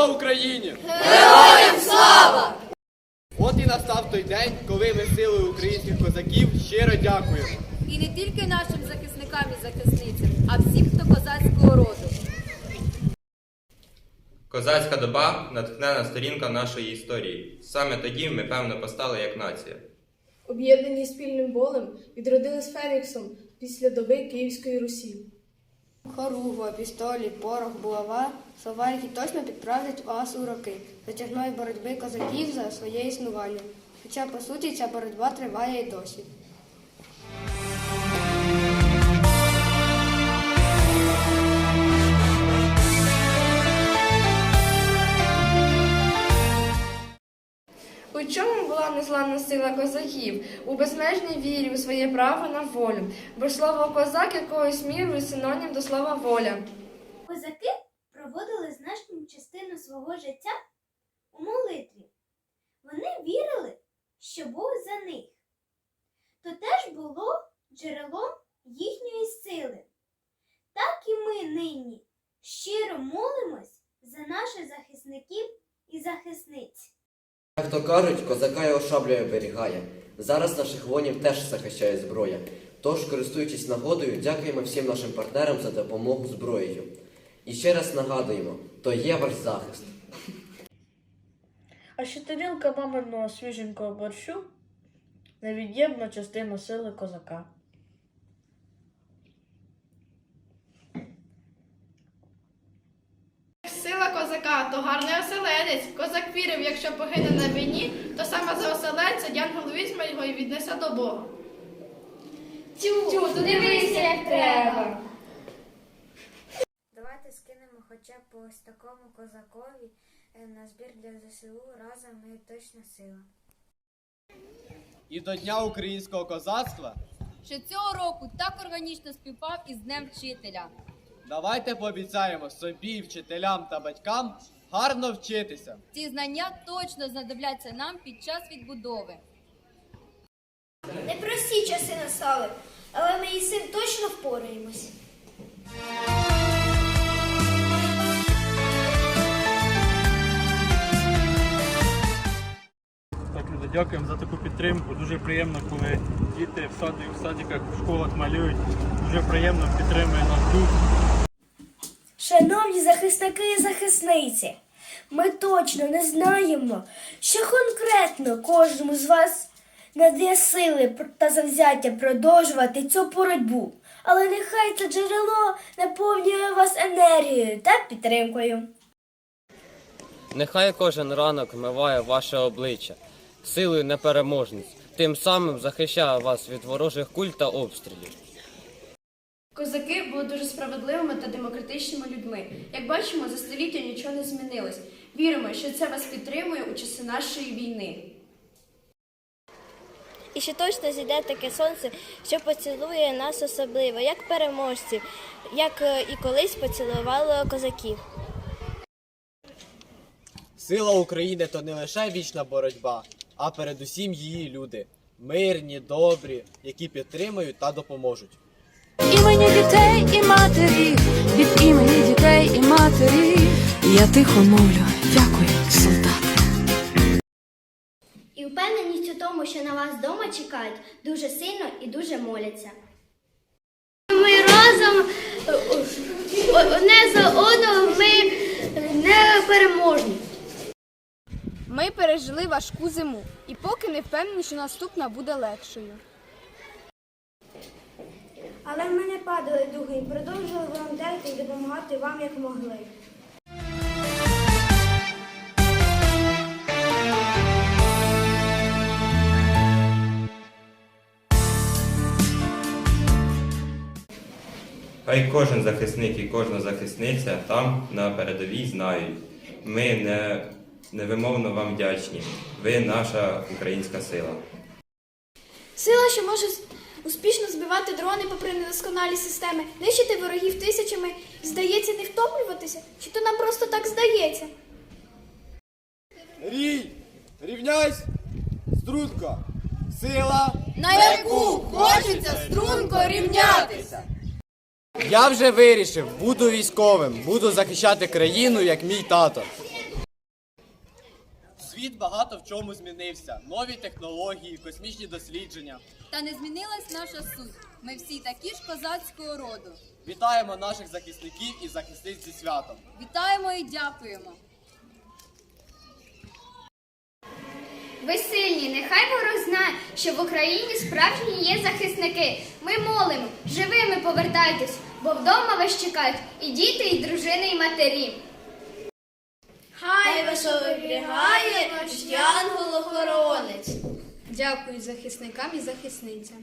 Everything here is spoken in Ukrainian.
Слава Україні! Героям слава! От і настав той день, коли ми силою українських козаків щиро дякуємо. І не тільки нашим захисникам і захисницям, а всім, хто козацького роду. Козацька доба натхнена сторінка нашої історії. Саме тоді ми певно постали як нація. Об'єднані спільним болем, відродились Феніксом після доби Київської Русі. Хоругва, пістолі, порох, булава, слова, які точно підправлять вас у роки затяжної боротьби козаків за своє існування. Хоча, по суті, ця боротьба триває і досі. Незламна сила козаків? У безмежній вірі у своє право на волю. Бо слово козак якоюсь мірою синонім до слова воля. Козаки проводили значну частину свого життя у молитві. Вони вірили, що Бог за них. То теж було джерелом їхньої сили. Так і ми нині щиро молимось за наших захисників і захисниць. Як то кажуть, козака його шаблею оберігає. Зараз наших воїнів теж захищає зброя. Тож, користуючись нагодою, дякуємо всім нашим партнерам за допомогу зброєю. І ще раз нагадуємо, то є ваш захист. А ще тарілка маминого свіженького борщу невід'ємна частина сили козака. Сила козака то гарний оселедець. Козак вірив, якщо погине на війні, то саме за оселедця Янгол візьме його і віднесе до Бога. Тю, дивися, як треба. Давайте скинемо хоча б ось такому козакові е, на збір для ЗСУ разом ми точна сила. І до Дня українського козацтва Що цього року так органічно співпав із Днем вчителя. Давайте пообіцяємо собі, вчителям та батькам гарно вчитися. Ці знання точно знадобляться нам під час відбудови. Непрості часи настали, але ми із цим точно впораємось. Так, люди, дякуємо за таку підтримку. Дуже приємно, коли діти в саді, в садиках, в школах малюють. Дуже приємно підтримує нас дух. Шановні захисники і захисниці, ми точно не знаємо, що конкретно кожному з вас надає сили та завзяття продовжувати цю боротьбу. Але нехай це джерело наповнює вас енергією та підтримкою. Нехай кожен ранок вмиває ваше обличчя, силою непереможність, тим самим захищає вас від ворожих куль та обстрілів. Козаки були дуже справедливими та демократичними людьми. Як бачимо, за століття нічого не змінилось. Віримо, що це вас підтримує у часи нашої війни. І ще точно зійде таке сонце, що поцілує нас особливо, як переможців, як е, і колись поцілувало козаків. Сила України то не лише вічна боротьба, а передусім її люди. Мирні, добрі, які підтримують та допоможуть. Імені дітей і матері, від імені дітей і матері. Я тихо мовлю, дякую, солдати. І впевненість у тому, що на вас вдома чекають, дуже сильно і дуже моляться. Ми разом одне за одного ми не переможні. Ми пережили важку зиму і поки не впевнені, що наступна буде легшою. Але ми не падали духи і продовжували волонтерити і допомагати вам як могли. Хай кожен захисник і кожна захисниця там на передовій знають. Ми не, невимовно вам вдячні. Ви наша українська сила. Сила, що може успішно збивати дрони попри недосконалі системи, нищити ворогів тисячами, здається, не втомлюватися, чи то нам просто так здається? Рій! Рівняйсь! Струнко! Сила! На яку хочеться струнко рівнятися. Я вже вирішив, буду військовим, буду захищати країну, як мій тато. Світ багато в чому змінився. Нові технології, космічні дослідження. Та не змінилась наша суть. Ми всі такі ж козацького роду. Вітаємо наших захисників і захисниць зі святом. Вітаємо і дякуємо. Ви сильні, нехай ворог знає, що в Україні справжні є захисники. Ми молимо, живими повертайтесь, бо вдома вас чекають і діти, і дружини, і матері. Хай вас оберігає янгол-охоронець. Дякую захисникам і захисницям.